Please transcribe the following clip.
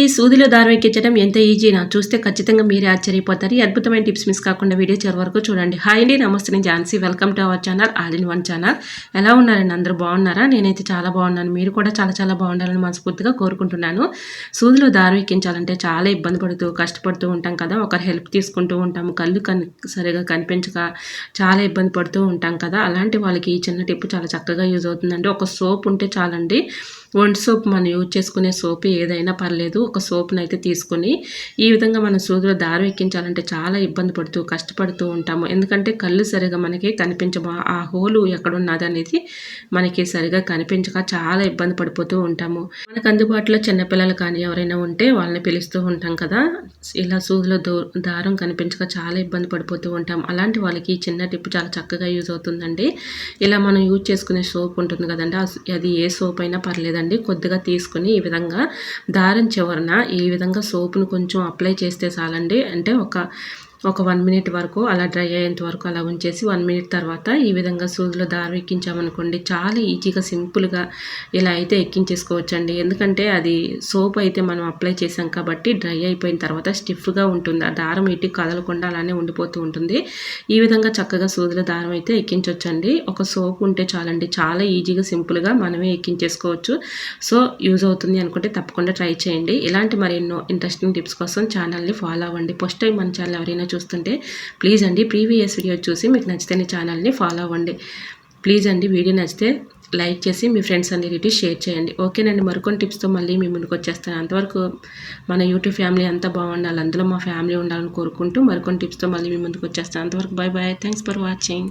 ఈ సూదిలో దారం ఎక్కించడం ఎంత ఈజీనా చూస్తే ఖచ్చితంగా మీరే ఆశ్చర్యపోతారు. ఈ అద్భుతమైన టిప్స్ మిస్ కాకుండా వీడియో చివరి వరకు చూడండి. హాయ్ అండి నమస్తే. నేను Jhansi. Welcome to our channel all in one channel. ఎలా ఉన్నారండి? అందరూ బాగున్నారా? నేనైతే చాలా బాగున్నాను. మీరు కూడా చాలా చాలా బాగుండాలని మనస్ఫూర్తిగా కోరుకుంటున్నాను. సూదిలో దారం ఎక్కించాలంటే చాలా ఇబ్బంది పడుతూ కష్టపడుతూ ఉంటాం కదా. ఒకరు హెల్ప్ తీసుకుంటూ ఉంటాము. కళ్ళు కన్ సరిగా కనిపించక చాలా ఇబ్బంది పడుతూ ఉంటాం కదా. అలాంటి వాళ్ళకి ఈ చిన్న టిప్ చాలా చక్కగా యూజ్ అవుతుందండి. ఒక సోప్ ఉంటే చాలండి. వంట సోప్ మనం యూజ్ చేసుకునే సోప్ ఏదైనా పర్లేదు. ఒక సోప్ని అయితే తీసుకొని ఈ విధంగా మనం సూదిలో దారం ఎక్కించాలంటే చాలా ఇబ్బంది పడుతూ కష్టపడుతూ ఉంటాము. ఎందుకంటే కళ్ళు సరిగా మనకి కనిపించబ ఆ హోలు ఎక్కడున్నది అనేది మనకి సరిగా కనిపించక చాలా ఇబ్బంది పడిపోతూ ఉంటాము. మనకు అందుబాటులో చిన్నపిల్లలు కానీ ఎవరైనా ఉంటే వాళ్ళని పిలుస్తూ ఉంటాం కదా. ఇలా సూదిలో దారం కనిపించక చాలా ఇబ్బంది పడిపోతూ ఉంటాం. అలాంటి వాళ్ళకి చిన్న టిప్ చాలా చక్కగా యూజ్ అవుతుందండి. ఇలా మనం యూజ్ చేసుకునే సోప్ ఉంటుంది కదండి. అది ఏ సోప్ అయినా పర్లేదండి. కొద్దిగా తీసుకుని ఈ విధంగా దారం చివరన ఈ విధంగా సోపును కొంచెం అప్లై చేస్తే చాలండి. అంటే ఒక ఒక వన్ మినిట్ వరకు అలా డ్రై అయ్యేంత వరకు అలా ఉంచేసి వన్ మినిట్ తర్వాత ఈ విధంగా సూదిలో దారం ఎక్కించామనుకోండి చాలా ఈజీగా సింపుల్గా ఇలా అయితే ఎక్కించేసుకోవచ్చండి. ఎందుకంటే అది సోప్ అయితే మనం అప్లై చేసాం కాబట్టి డ్రై అయిపోయిన తర్వాత స్టిఫ్గా ఉంటుంది. ఆ దారం ఇటు కదలకుండా అలానే ఉండిపోతూ ఉంటుంది. ఈ విధంగా చక్కగా సూదిలో దారం అయితే ఎక్కించవచ్చండి ఒక సోప్ ఉంటే చాలండి చాలా ఈజీగా సింపుల్గా మనమే ఎక్కించేసుకోవచ్చు. సో యూజ్ అవుతుంది అనుకుంటే తప్పకుండా ట్రై చేయండి. ఇలాంటి మరెన్నో ఇంట్రెస్టింగ్ టిప్స్ కోసం ఛానల్ని ఫాలో అవ్వండి. ఫస్ట్ టైం మన ఛానల్ ఎవరైనా చూస్తుంటే ప్లీజ్ అండి ప్రీవియస్ వీడియో చూసి మీకు నచ్చితేనే ఛానల్ని ఫాలో అవ్వండి. ప్లీజ్ అండి వీడియో నచ్చితే లైక్ చేసి మీ ఫ్రెండ్స్ అందరికీ షేర్ చేయండి. ఓకేనండి మరికొన్ని టిప్స్తో మళ్ళీ మీ ముందుకు వచ్చేస్తాను. అంతవరకు మన యూట్యూబ్ ఫ్యామిలీ అంతా బాగుండాలి అందులో మా ఫ్యామిలీ ఉండాలని కోరుకుంటూ మరికొన్ని టిప్స్తో మళ్ళీ మీ ముందుకు వచ్చేస్తాను. అంతవరకు bye bye thanks for watching